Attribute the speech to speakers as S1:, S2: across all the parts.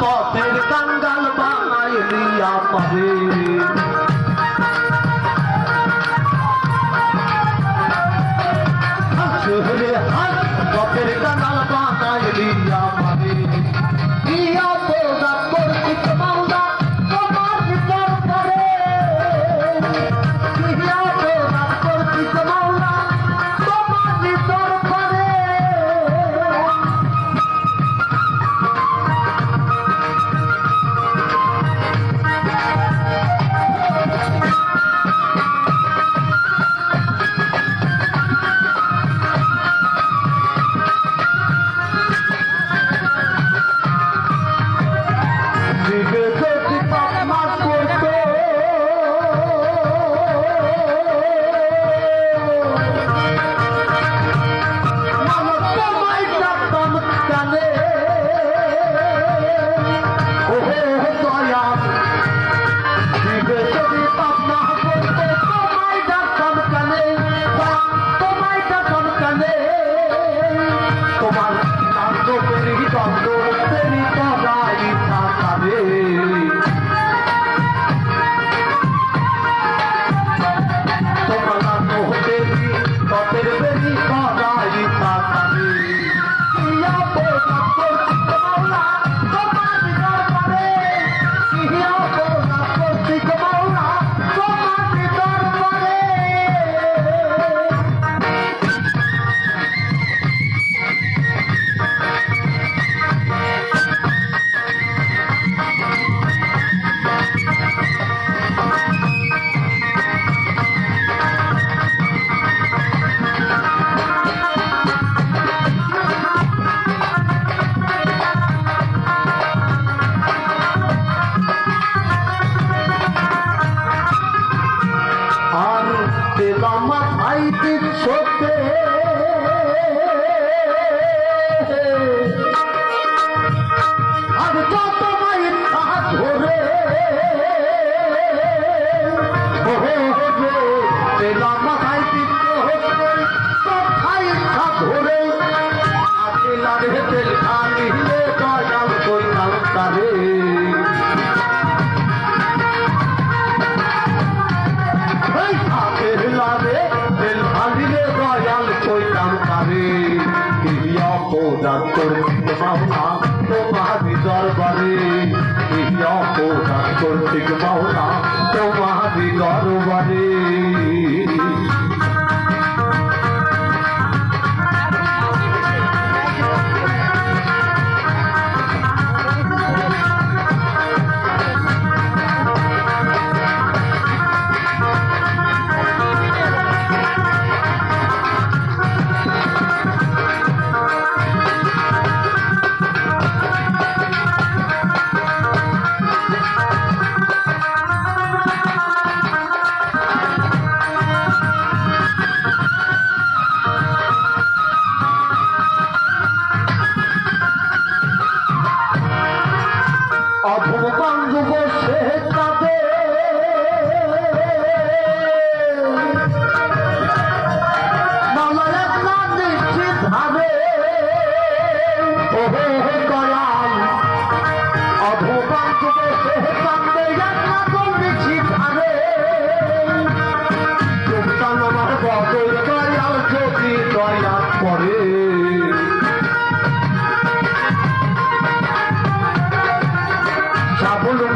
S1: পথের কাঙ্গাল বানাই দিয়া পাবে শহরে ডাক্তার মাওনা তোমারি দরবারে। এই অপরাধ করতে মাওনা তোমারি দরবারে।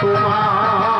S1: তোমার